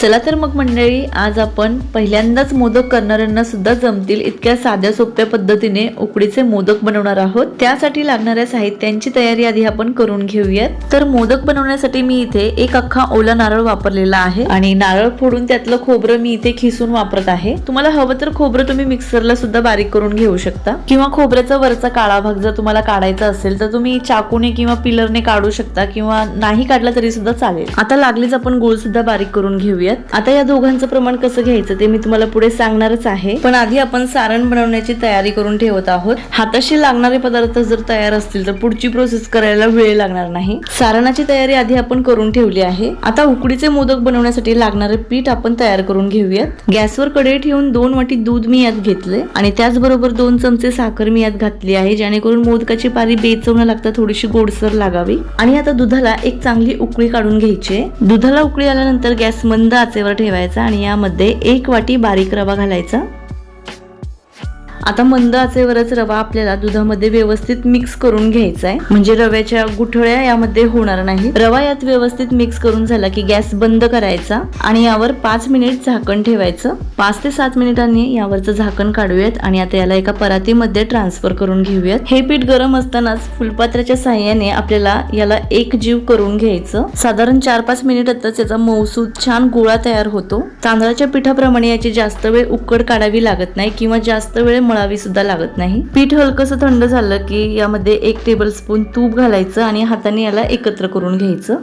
चला तर मग मंडळी आज आपण पहिल्यांदाच मोदक करणाऱ्यांना सुद्धा जमतील इतक्या साध्या सोप्या पद्धतीने उकडीचे मोदक बनवणार आहोत. त्यासाठी लागणाऱ्या साहित्यांची तयारी आधी आपण करून घेऊयात. तर मोदक बनवण्यासाठी मी इथे एक अख्खा ओला नारळ वापरलेला आहे आणि नारळ फोडून त्यातलं खोबरं मी इथे खिसून वापरत आहे. तुम्हाला हवं तर खोबरं तुम्ही मिक्सरला सुद्धा बारीक करून घेऊ शकता. किंवा खोबऱ्याचा वरचा काळा भाग जर तुम्हाला काढायचा असेल तर तुम्ही चाकूने किंवा पिलरने काढू शकता किंवा नाही काढला तरी सुद्धा चालेल. आता लागलीच आपण गुळ सुद्धा बारीक करून घेऊयात. आता या दोघांचं प्रमाण कसं घ्यायचं ते मी तुम्हाला पुढे सांगणारच आहे. पण आधी आपण सारण बनवण्याची तयारी करून ठेवत आहोत. हाताशी लागणारे पदार्थ जर तयार असतील तर पुढची प्रोसेस करायला वेळ लागणार नाही. सारणाची तयारी आधी आपण करून ठेवली आहे. आता उकडीचे मोदक बनवण्यासाठी लागणारे पीठ आपण तयार करून घेऊयात. गॅसवर कढई ठेवून दोन वाटी दूध मी यात घेतले आणि त्याचबरोबर दोन चमचे साखर मी यात घातली आहे जेणेकरून मोदकाची पारी बेचव न लागता थोडीशी गोडसर लागावी. आणि आता दुधाला एक चांगली उकळी काढून घ्यायची दुधाला उकळी आल्यानंतर गॅस मंद आचेवर ठेवायचा आणि यामध्ये एक वाटी बारीक रवा घालायचा. आता मंद आचेवरच रवा आपल्याला दुधामध्ये व्यवस्थित मिक्स करून घ्यायचा आहे म्हणजे रव्याच्या गुठळ्या यामध्ये होणार नाही. रवा यात व्यवस्थित मिक्स करून झाला की गॅस बंद करायचा आणि यावर पाच मिनिट झाकण ठेवायचं. पाच ते सात मिनिटांनी यावरचं झाकण काढूयात आणि आता याला एका परातीमध्ये ट्रान्सफर करून घेऊयात. हे पीठ गरम असतानाच फुलपात्राच्या साह्याने आपल्याला याला एक जीव करून घ्यायचं. साधारण चार पाच मिनिटातच याचा मौसूद छान गोळा तयार होतो. तांदळाच्या पिठाप्रमाणे याची जास्त वेळ उकड काढावी लागत नाही किंवा जास्त वेळ मळावी सुद्धा लागत नाही. पीठ हलकस थंड झालं की यामध्ये एक टेबल स्पून तूप घालायचं आणि हाताने याला एकत्र करून घ्यायचं.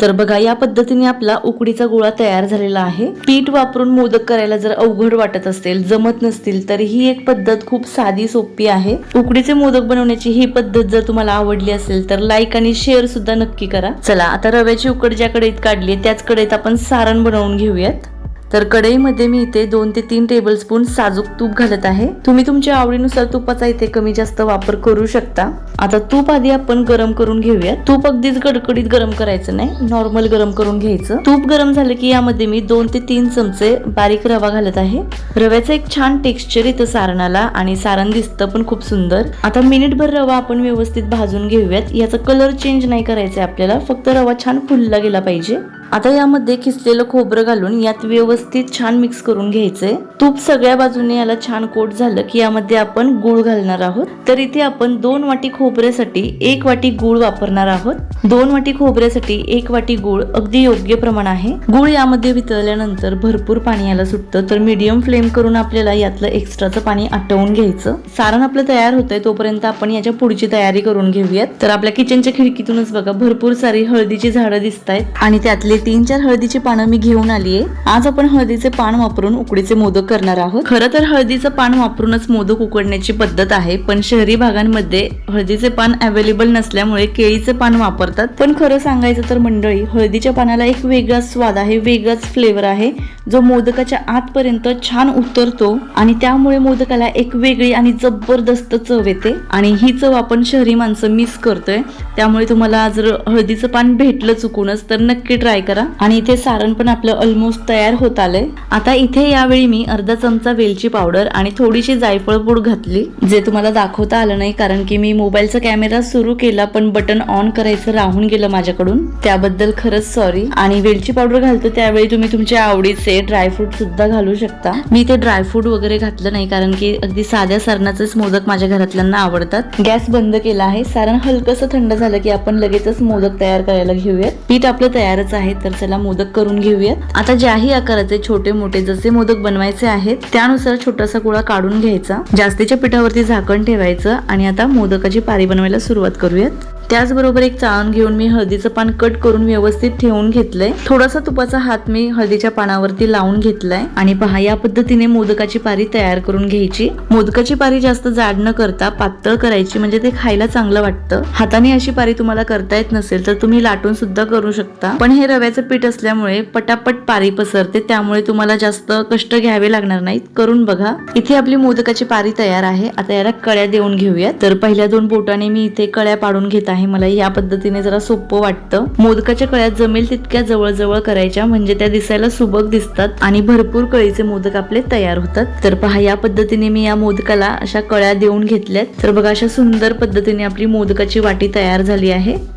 तर बघा या पद्धतीने आपला उकडीचा गोळा तयार झालेला आहे. पीठ वापरून मोदक करायला जर अवघड वाटत असेल जमत नसतील तर ही एक पद्धत खूप साधी सोपी आहे. उकडीचे मोदक बनवण्याची ही पद्धत जर तुम्हाला आवडली असेल तर लाईक आणि शेअर सुद्धा नक्की करा. चला आता रव्याची उकड ज्या काढली त्याच कडेत आपण सारण बनवून घेऊयात. तर कढईमध्ये मी इथे दोन ते तीन टेबल स्पून साजूक तूप घालत आहे. तुम्ही तुमच्या आवडीनुसार तुपाचा इथे कमी जास्त वापर करू शकता. आता तूप आधी आपण गरम करून घेऊया तूप अगदीच कडकडीत गरम करायचं नाही नॉर्मल गरम करून घ्यायचं. तूप गरम झालं की यामध्ये मी दोन ते तीन चमचे बारीक रवा घालत आहे. रव्याचं एक छान टेक्स्चर इथं सारणाला आणि सारण दिसतं पण खूप सुंदर. आता मिनिटभर रवा आपण व्यवस्थित भाजून घेऊयात. याचा कलर चेंज नाही करायचा आपल्याला फक्त रवा छान फुलला गेला पाहिजे. आता यामध्ये खिसलेलं खोबरं घालून यात व्यवस्थित छान मिक्स करून घ्यायचंय. तूप सगळ्या बाजूने याला छान कोट झालं की यामध्ये आपण गुळ घालणार आहोत. तर इथे आपण दोन वाटी खोबऱ्यासाठी एक वाटी गुळ वापरणार आहोत. दोन वाटी खोबऱ्यासाठी एक वाटी गुळ अगदी योग्य प्रमाण आहे. गुळ यामध्ये वितळल्यानंतर भरपूर पाणी याला सुटतं. तर मीडियम फ्लेम करून आपल्याला यातलं एक्स्ट्राचं पाणी आटवून घ्यायचं. सारण आपलं तयार होतंय तोपर्यंत आपण याच्या पुढची तयारी करून घेऊयात. तर आपल्या किचनच्या खिडकीतूनच बघा भरपूर सारी हळदीची झाडं दिसत आहेत आणि त्यातले तीन चार हळदीची पानं मी घेऊन आलीये. आज आपण हळदीचे पान वापरून उकडीचे मोदक करणार आहोत. खरं तर हळदीचं पान वापरूनच मोदक उकडण्याची पद्धत आहे पण शहरी भागांमध्ये हळदीचे पान अवेलेबल नसल्यामुळे केळीचे पान वापरतात. पण खरं सांगायचं तर मंडळी हळदीच्या पानाला एक वेगळाच स्वाद आहे वेगळाच फ्लेवर आहे जो मोदकाच्या आतपर्यंत छान उतरतो आणि त्यामुळे मोदकाला एक वेगळी आणि जबरदस्त चव येते. आणि ही चव आपण शहरी माणसं मिस करतोय. त्यामुळे तुम्हाला जर हळदीचं पान भेटलं चुकूनच तर नक्की ट्राय करा. आणि इथे सारण पण आपलं ऑलमोस्ट तयार होत आलंय. आता इथे यावेळी मी अर्धा चमचा वेलची पावडर आणि थोडीशी जायफळ पूड घातली जे तुम्हाला दाखवता आलं नाही कारण की मी मोबाईलचा कॅमेरा सुरू केला पण बटन ऑन करायचं राहून गेलं माझ्याकडून. त्याबद्दल खरंच सॉरी आणि वेलची पावडर घालतो त्यावेळी तुम्ही तुमच्या आवडीचे ड्रायफ्रूट सुद्धा घालू शकता. मी ते ड्रायफ्रूट वगैरे घातलं नाही कारण की अगदी साध्या सारणाचेच मोदक माझ्या घरातल्यांना आवडतात. गॅस बंद केला आहे. सारण हलकस थंड झालं की आपण लगेचच मोदक तयार करायला घेऊयात. पीठ आपलं तयारच आहे. तर चला मोदक करून घेऊयात. आता ज्याही आकाराचे छोटे मोठे जसे मोदक बनवायचे आहेत त्यानुसार छोटासा गोळा काढून घ्यायचा. जास्तीच्या पिठावरती झाकण ठेवायचं आणि आता मोदकाची पारी बनवायला सुरुवात करूयात. त्याचबरोबर एक चाळण घेऊन मी हळदीचं पान कट करून व्यवस्थित ठेवून घेतलंय. थोडासा तुपाचा हात मी हळदीच्या पानावरती लावून घेतलाय. आणि पहा या पद्धतीने मोदकाची पारी तयार करून घ्यायची. मोदकाची पारी जास्त जाड न करता पातळ करायची म्हणजे ते खायला चांगलं वाटतं. हाताने अशी पारी तुम्हाला करता येत नसेल तर तुम्ही लाटून सुद्धा करू शकता. पण हे रव्याचं पीठ असल्यामुळे पटापट पारी पसरते त्यामुळे तुम्हाला जास्त कष्ट घ्यावे लागणार नाहीत. करून बघा. इथे आपली मोदकाची पारी तयार आहे. आता याला कळ्या देऊन घेऊया तर पहिल्या दोन बोटाने मी इथे कळ्या पाडून घेत आहे. मला या पद्धतीने जरा सोपं वाटतं. मोदकाच्या कळ्यात जमेल तितक्या जवळजवळ करायच्या. म्हणजे त्या दिसायला सुबक दिसतात आणि भरपूर कळीचे मोदक आपले तयार होतात. तर पहा या पद्धतीने मी या मोदकाला अशा कळ्या देऊन घेतल्यात. तर बघा अशा सुंदर पद्धतीने आपली मोदकाची वाटी तयार झाली आहे.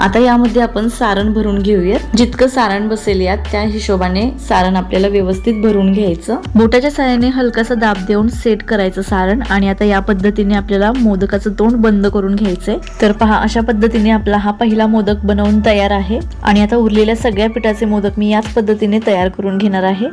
आता यामध्ये आपण सारण भरून घेऊयात. जितकं सारण बसेल यात त्या हिशोबाने सारण आपल्याला व्यवस्थित भरून घ्यायचं. बोटाच्या साह्याने हलकासा दाब देऊन सेट करायचं सारण आणि आता या पद्धतीने आपल्याला मोदकाचं तोंड बंद करून घ्यायचंय. तर पहा अशा पद्धतीने आपला हा पहिला मोदक बनवून तयार आहे. आणि आता उरलेल्या सगळ्या पिठाचे मोदक मी याच पद्धतीने तयार करून घेणार आहे.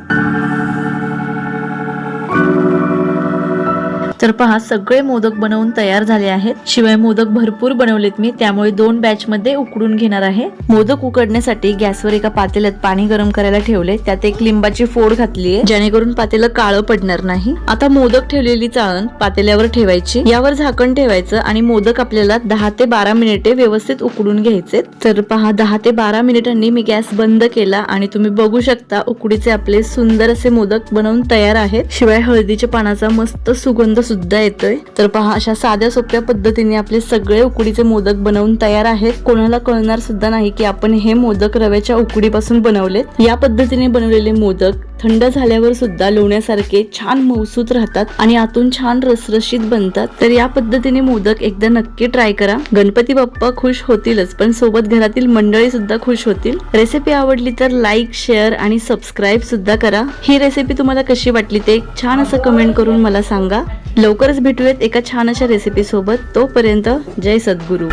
तर पहा सगळे मोदक बनवून तयार झाले आहेत. शिवाय मोदक भरपूर बनवलेत मी त्यामुळे दोन बॅच मध्ये उकडून घेणार आहे. मोदक उकडण्यासाठी गॅसवर एका पातेल्यात पाणी गरम करायला ठेवले त्यात एक लिंबाची फोड घातली आहे जेणेकरून पातेलं काळं पडणार नाही. आता मोदक ठेवलेली चाळण पातेल्यावर ठेवायची. यावर झाकण ठेवायचं आणि मोदक आपल्याला दहा ते बारा मिनिटे व्यवस्थित उकडून घ्यायचे. तर पहा दहा ते बारा मिनिटांनी मी गॅस बंद केला आणि तुम्ही बघू शकता उकडीचे आपले सुंदर असे मोदक बनवून तयार आहेत. शिवाय हळदीच्या पानाचा मस्त सुगंध सुद्धा येतोय. तर पहा अशा साध्या सोप्या पद्धतीने आपले सगळे उकडीचे मोदक बनवून तयार आहेत. कोणाला कळणार सुद्धा नाही की आपण हे मोदक रव्याच्या उकडीपासून बनवलेत. या पद्धतीने बनवलेले मोदक थंड झाल्यावर सुद्धा लोण्यासारखे छान मौसूत राहतात आणि आतून छान रसरशीत बनतात. तर या पद्धतीने मोदक एकदा नक्की ट्राय करा. गणपती बाप्पा खुश होतीलच पण सोबत घरातील मंडळी सुद्धा खुश होतील. रेसिपी आवडली तर लाईक शेअर आणि सबस्क्राईब सुद्धा करा. ही रेसिपी तुम्हाला कशी वाटली ते एक छान असं कमेंट करून मला सांगा. लवकरच भेटूयात एका छान अशा रेसिपी सोबत. तोपर्यंत जय सद्गुरू.